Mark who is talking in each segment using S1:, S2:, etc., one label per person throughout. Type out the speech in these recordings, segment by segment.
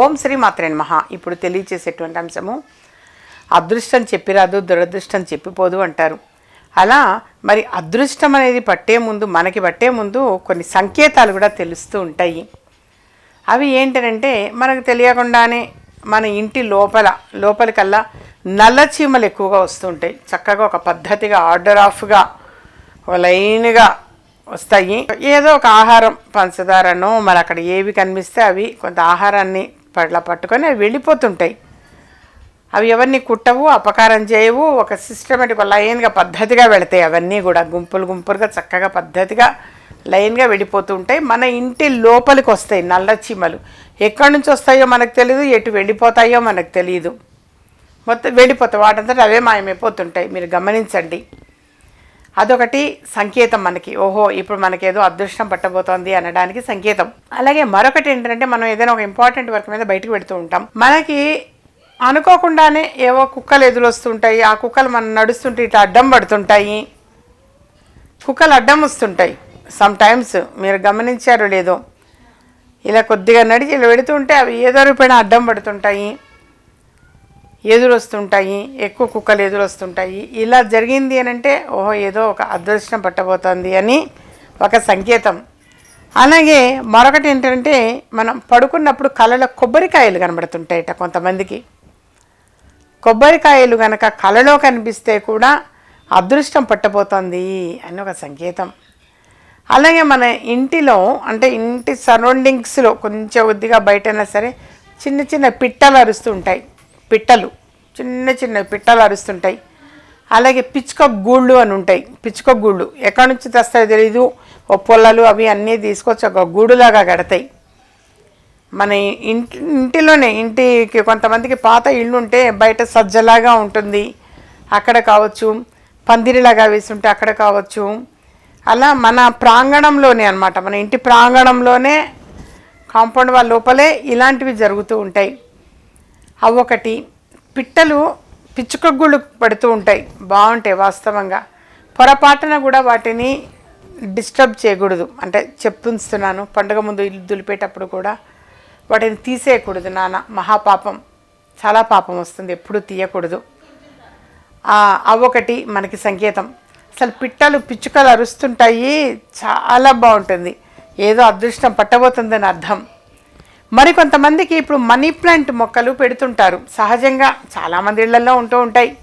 S1: ఓం శ్రీ మాత్రే మహా ఇప్పుడు తెలియచేసేటువంటి అంశము అదృష్టం చెప్పిరాదు దురదృష్టం చెప్పిపోదు అంటారు. అలా మరి అదృష్టం అనేది పట్టే ముందు మనకి పట్టే ముందు కొన్ని సంకేతాలు కూడా తెలుస్తూ ఉంటాయి. అవి ఏంటంటే మనకు తెలియకుండానే మన ఇంటి లోపల లోపలికల్లా నల్ల చీమలు ఎక్కువగా వస్తుంటాయి చక్కగా ఒక పద్ధతిగా ఆర్డర్ ఆఫ్గా లైన్గా వస్తాయి. ఏదో ఒక ఆహారం పంచదారనో మరి అక్కడ ఏవి కనిపిస్తే అవి కొంత ఆహారాన్ని పట్ల పట్టుకొని అవి వెళ్ళిపోతుంటాయి. అవి ఎవరిని కుట్టవు అపకారం చేయవు. ఒక సిస్టమేటిక్ లైన్గా పద్ధతిగా వెళతాయి. అవన్నీ కూడా గుంపులు గుంపులుగా చక్కగా పద్ధతిగా లైన్గా వెళ్ళిపోతూ ఉంటాయి మన ఇంటి లోపలికి వస్తాయి నల్ల చీమలు. ఎక్కడి నుంచి వస్తాయో మనకు తెలియదు ఎటు వెళ్ళిపోతాయో మనకు తెలియదు మొత్తం వెళ్ళిపోతాయి. వాటంతట అవే మాయమైపోతుంటాయి. మీరు గమనించండి. అదొకటి సంకేతం మనకి. ఓహో ఇప్పుడు మనకేదో అదృష్టం పట్టబోతోంది అనడానికి సంకేతం. అలాగే మరొకటి ఏంటంటే మనం ఏదైనా ఒక ఇంపార్టెంట్ వర్క్ మీద బయటకు పెడుతూ ఉంటాం. మనకి అనుకోకుండానే ఏవో కుక్కలు ఎదురొస్తుంటాయి ఆ కుక్కలు మనం నడుస్తుంటే ఇట్లా అడ్డం పడుతుంటాయి. కుక్కలు అడ్డం వస్తుంటాయి. సమ్ టైమ్స్ మీరు గమనించారో లేదో. ఇలా కొద్దిగా నడిచి ఇలా పెడుతుంటే అవి ఏదో రూపాయన అడ్డం పడుతుంటాయి. ఎదురొస్తుంటాయి ఎక్కువ కుక్కలు ఎదురొస్తుంటాయి. ఇలా జరిగింది అని అంటే ఓహో ఏదో ఒక అదృష్టం పట్టబోతోంది అని ఒక సంకేతం. అలాగే మరొకటి ఏంటంటే మనం పడుకున్నప్పుడు కళ్ళలో కొబ్బరికాయలు కనబడుతుంటాయట కొంతమందికి. కొబ్బరికాయలు కనుక కలలో కనిపిస్తే కూడా అదృష్టం పట్టబోతోంది అని ఒక సంకేతం. అలాగే మన ఇంటిలో అంటే ఇంటి సరౌండింగ్స్లో కొంచెం కొద్దిగా బయటైనా సరే చిన్న చిన్న పిట్టలు అరుస్తూ ఉంటాయి. పిట్టలు చిన్న చిన్న పిట్టలు అరుస్తుంటాయి. అలాగే పిచ్చుక గూళ్ళు అని ఉంటాయి. పిచ్చుక గూళ్ళు. ఎక్కడి నుంచి తెస్తాయో తెలీదు. ఓ పొల్లలు అవి అన్నీ తీసుకొచ్చి ఒక గూడులాగా కడతాయి. మన ఇంటి ఇంటిలోనే ఇంటికి కొంతమందికి పాత ఇల్లు ఉంటే బయట సజ్జలాగా ఉంటుంది. అక్కడ కావచ్చు. పందిరిలాగా వేసుంటే ఉంటే అక్కడ కావచ్చు. అలా మన ప్రాంగణంలోనే అనమాట మన ఇంటి ప్రాంగణంలోనే కాంపౌండ్ వాళ్ళ లోపలే ఇలాంటివి జరుగుతూ ఉంటాయి. అవొకటి పిట్టలు పిచ్చుకగ్గుళ్ళు పడుతూ ఉంటాయి. బాగుంటాయి వాస్తవంగా. పొరపాటున కూడా వాటిని డిస్టర్బ్ చేయకూడదు. అంటే చెప్తున్నాను పండుగ ముందు ఇల్లు దులిపేటప్పుడు కూడా వాటిని తీసేయకూడదు నాన్న. మహాపాపం చాలా పాపం వస్తుంది ఎప్పుడు తీయకూడదు. అవొకటి మనకి సంకేతం. అసలు పిట్టలు పిచ్చుకలు అరుస్తుంటాయి. చాలా బాగుంటుంది ఏదో అదృష్టం పట్టబోతుందని అర్థం. మరి కొంతమందికి ఇప్పుడు మనీ ప్లాంట్ మొక్కలు పెడుతుంటారు. సహజంగా చాలామంది ఇళ్ళలో ఉంటూ ఉంటాయి.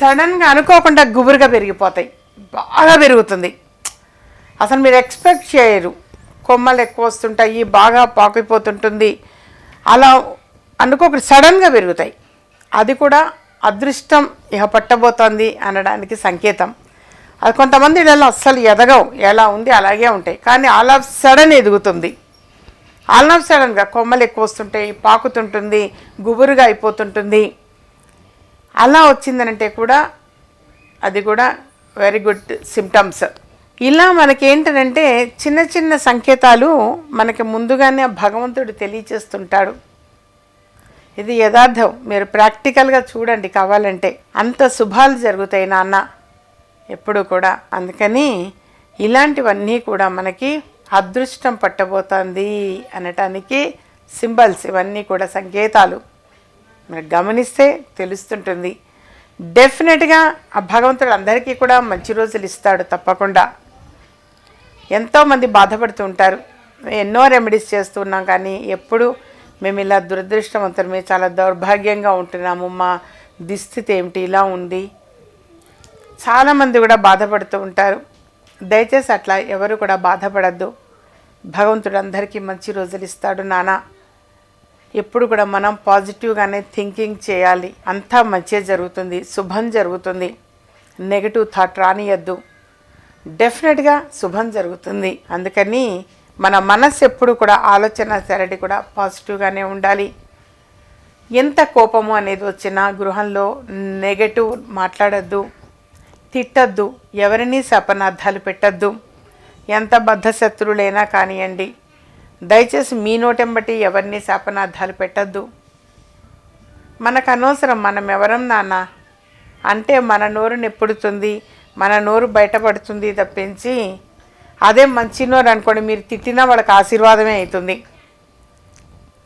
S1: సడన్గా అనుకోకుండా గుబురుగా పెరిగిపోతాయి. బాగా పెరుగుతుంది. అసలు మీరు ఎక్స్పెక్ట్ చేయరు. కొమ్మలు ఎక్కువ వస్తుంటాయి బాగా పాకిపోతుంటుంది. అలా అనుకోక సడన్గా పెరుగుతాయి. అది కూడా అదృష్టం ఇహ పట్టబోతోంది అనడానికి సంకేతం. అది కొంతమంది ఇళ్ళలో అస్సలు ఎదగవు. ఎలా ఉంది? అలాగే ఉంటాయి. కానీ ఆల్ ఆఫ్ సడన్ ఎదుగుతుంది. ఆల్ ఆఫ్ సడన్గా కొమ్మలు ఎక్కువ వస్తుంటాయి పాకుతుంటుంది గుబురుగా అయిపోతుంటుంది. అలా వచ్చిందనంటే కూడా అది కూడా వెరీ గుడ్ సిమ్టమ్స్ ఇలా మనకేంటంటే చిన్న చిన్న సంకేతాలు మనకి ముందుగానే భగవంతుడు తెలియచేస్తుంటాడు. ఇది యథార్థం. మీరు ప్రాక్టికల్గా చూడండి కావాలంటే. అంత శుభాలు జరుగుతాయి నాన్న. ఎప్పుడు కూడా. అందుకని ఇలాంటివన్నీ కూడా మనకి అదృష్టం పట్టబోతోంది అనటానికి సింబల్స్ ఇవన్నీ కూడా సంకేతాలు. మీరు గమనిస్తే తెలుస్తుంటుంది. డెఫినెట్గా ఆ భగవంతుడు అందరికీ కూడా మంచి రోజులు ఇస్తాడు తప్పకుండా. ఎంతోమంది బాధపడుతూ ఉంటారు. ఎన్నో రెమెడీస్ చేస్తున్నాం కానీ ఎప్పుడు మేము ఇలా దురదృష్టవంతమే చాలా దౌర్భాగ్యంగా ఉంటున్నాము మా దుస్థితి ఏమిటి ఇలా ఉంది. చాలామంది కూడా బాధపడుతూ ఉంటారు. దయచేసి అట్లా ఎవరు కూడా బాధపడద్దు. భగవంతుడు అందరికీ మంచి రోజులు ఇస్తాడు నానా. ఎప్పుడు కూడా మనం పాజిటివ్గానే థింకింగ్ చేయాలి. అంతా మంచిగా జరుగుతుంది. శుభం జరుగుతుంది. నెగిటివ్ థాట్ రానియద్దు. డెఫినెట్గా శుభం జరుగుతుంది. అందుకని మన మనస్సు ఎప్పుడు కూడా ఆలోచన సరడి కూడా పాజిటివ్గానే ఉండాలి. ఎంత కోపము అనేది వచ్చినా గృహంలో నెగటివ్ మాట్లాడద్దు. తిట్టద్దు. ఎవరినీ సపనార్థాలు పెట్టద్దు. ఎంత బద్ధశత్రులైనా కానివ్వండి దయచేసి మీ నోటెంబటి ఎవరిని శాపనార్థాలు పెట్టద్దు. మనకు అనవసరం మనం ఎవరం నాన్న? అంటే మన నోరు నెప్పుడుతుంది మన నోరు బయటపడుతుంది తప్పించి అదే మంచి నోరు అనుకోండి మీరు తిట్టినా వాళ్ళకి ఆశీర్వాదమే అవుతుంది.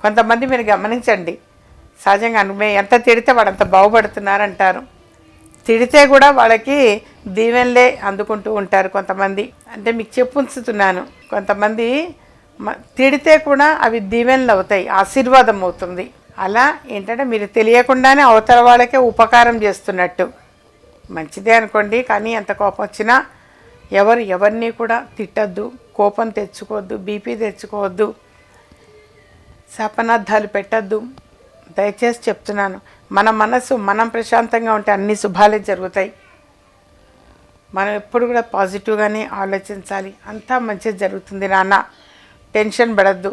S1: కొంతమంది మీరు గమనించండి. సహజంగా అనుమే ఎంత తిడితే వాడు అంత బాగుపడుతున్నారంటారు. తిడితే కూడా వాళ్ళకి దీవెనలే అందుకుంటూ ఉంటారు కొంతమంది. అంటే మీకు చెప్పు ఉంచుతున్నాను కొంతమంది మ- తిడితే కూడా అవి దీవెనలు అవుతాయి ఆశీర్వాదం అవుతుంది. అలా ఏంటంటే మీరు తెలియకుండానే అవతల వాళ్ళకే ఉపకారం చేస్తున్నట్టు. మంచిదే అనుకోండి కానీ ఎంత కోపం వచ్చినా ఎవరు ఎవరిని కూడా తిట్టద్దు కోపం తెచ్చుకోవద్దు బీపీ తెచ్చుకోవద్దు శాపనార్థాలు పెట్టద్దు. దయచేసి చెప్తున్నాను. మన మనసు మనం ప్రశాంతంగా ఉంటే అన్ని శుభాలే జరుగుతాయి. మనం ఎప్పుడు కూడా పాజిటివ్గానే ఆలోచించాలి. అంతా మంచిది జరుగుతుంది నాన్న. టెన్షన్ పడద్దు.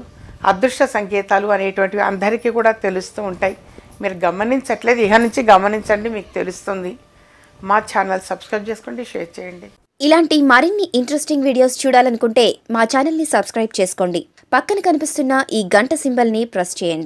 S1: అదృష్ట సంకేతాలు అనేటువంటివి అందరికీ కూడా తెలుస్తూ ఉంటాయి. మీరు గమనించట్లేదు ఇహ నుంచి గమనించండి మీకు తెలుస్తుంది. మా ఛానల్ సబ్స్క్రైబ్ చేసుకోండి షేర్ చేయండి.
S2: ఇలాంటి మరిన్ని ఇంట్రెస్టింగ్ వీడియోస్ చూడాలనుకుంటే మా ఛానల్ని సబ్స్క్రైబ్ చేసుకోండి. పక్కన కనిపిస్తున్న ఈ గంట సింబల్ని ప్రెస్ చేయండి.